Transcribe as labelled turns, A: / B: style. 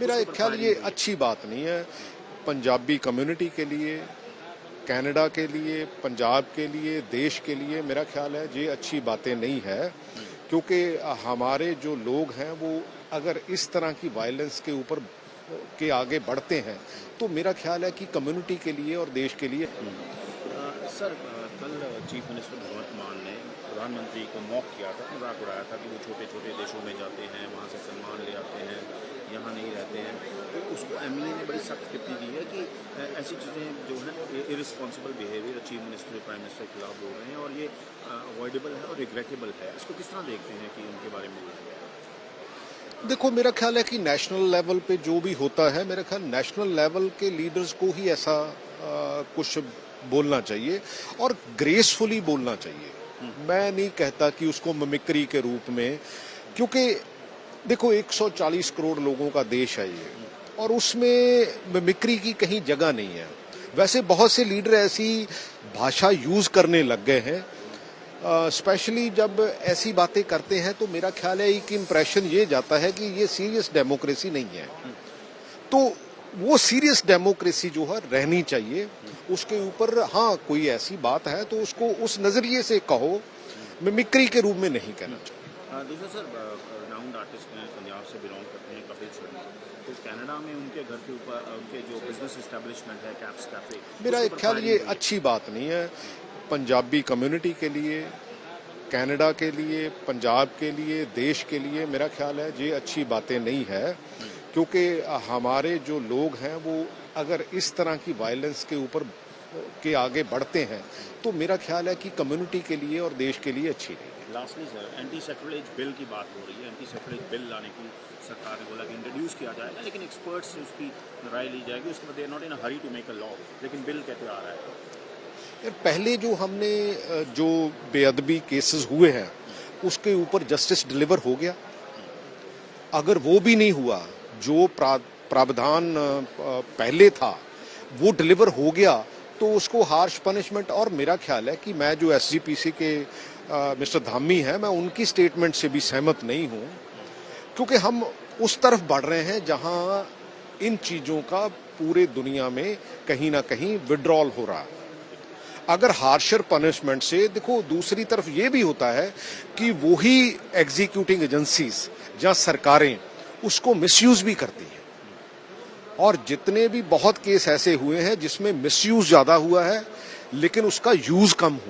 A: मेरा एक ख्याल ये अच्छी बात नहीं है। पंजाबी कम्युनिटी के लिए कनाडा के लिए पंजाब के लिए देश के लिए मेरा ख्याल है ये अच्छी बातें नहीं है। क्योंकि हमारे जो लोग हैं वो अगर इस तरह की वायलेंस के ऊपर के आगे बढ़ते हैं तो मेरा ख्याल है कि कम्युनिटी के लिए और देश के लिए।
B: अ, सर कल चीफ मिनिस्टर भगवंत मान ने प्रधानमंत्री को मॉक किया था मज़ाक उड़ाया था कि वो छोटे छोटे देशों में जाते हैं वहाँ से सम्मान ले आते हैं यहाँ नहीं रहते हैं तो उसको एम ने बड़ी सख्त टिप्पणी की है कि ऐसी चीज़ें जो है irresponsible behaviour chief minister prime minister के खिलाफ बोल रहे हैं और ये अवॉइडेबल है और रिग्रेटेबल है। इसको किस तरह देखते हैं कि उनके बारे में बोला गया है?
A: देखो मेरा ख्याल है कि नेशनल लेवल पे जो भी होता है मेरा ख्याल नेशनल लेवल के लीडर्स को ही ऐसा आ, कुछ बोलना चाहिए और ग्रेसफुली बोलना चाहिए। मैं नहीं कहता कि उसको ममिक्री के रूप में क्योंकि देखो 140 करोड़ लोगों का देश है ये। और उसमें मिमिक्री की कहीं जगह नहीं है। वैसे बहुत से लीडर ऐसी भाषा यूज़ करने लग गए हैं। स्पेशली uh, जब ऐसी बातें करते हैं तो मेरा ख्याल है एक इम्प्रेशन ये जाता है कि ये सीरियस डेमोक्रेसी नहीं है। तो वो सीरियस डेमोक्रेसी जो है रहनी चाहिए। उसके ऊपर हाँ कोई ऐसी बात है तो उसको उस नज़रिए से कहो मिमिक्री के रूप में नहीं कहना चाहिए।
B: दूसरा सर राउंड आर्टिस्ट हैं पंजाब से बिलोंग करते हैं कपिल शर्मा। तो कनाडा में उनके घर के ऊपर उनके जो बिज़नेस इस्टेब्लिशमेंट है कैप्स कैफ़े
A: मेरा एक ख्याल ये अच्छी बात नहीं है। पंजाबी कम्युनिटी के लिए कनाडा के लिए पंजाब के लिए देश के लिए मेरा ख्याल है ये अच्छी बातें नहीं है। क्योंकि हमारे जो लोग हैं वो अगर इस तरह की वायलेंस के ऊपर के आगे बढ़ते हैं तो मेरा ख्याल है कि कम्युनिटी के लिए और देश के लिए अच्छी नहीं
B: lastly sir anti sacrilege bill की बात हो रही है। एंटी सेक्युलरेज बिल लाने की सरकार ने बोला कि इंट्रोड्यूस किया जाएगा लेकिन एक्सपर्ट्स से उसकी राय ली जाएगी। उसके बाद they not in hurry to make a law लेकिन बिल कहते आ रहा है?
A: यार पहले जो हमने जो बेअदबी केसेस हुए हैं उसके ऊपर जस्टिस डिलीवर हो गया। अगर वो भी नहीं हुआ जो प्रावधान पहले था वो डिलीवर हो गया तो उसको हार्श पनिशमेंट और मेरा ख्याल है कि मैं जो एसजीपीसी के मिस्टर धामी हैं, मैं उनकी स्टेटमेंट से भी सहमत नहीं हूँ, क्योंकि हम उस तरफ़ बढ़ रहे हैं जहाँ इन चीज़ों का पूरे दुनिया में कहीं ना कहीं विड्रॉल हो रहा है। अगर हार्शर पनिशमेंट से देखो, दूसरी तरफ़ ये भी होता है कि वही एग्जीक्यूटिंग एजेंसीज या सरकारें, उसको मिसयूज भी करती हैं। और जितने भी बहुत केस ऐसे हुए हैं जिसमें मिसयूज ज़्यादा हुआ है, लेकिन उसका यूज़ कम हुआ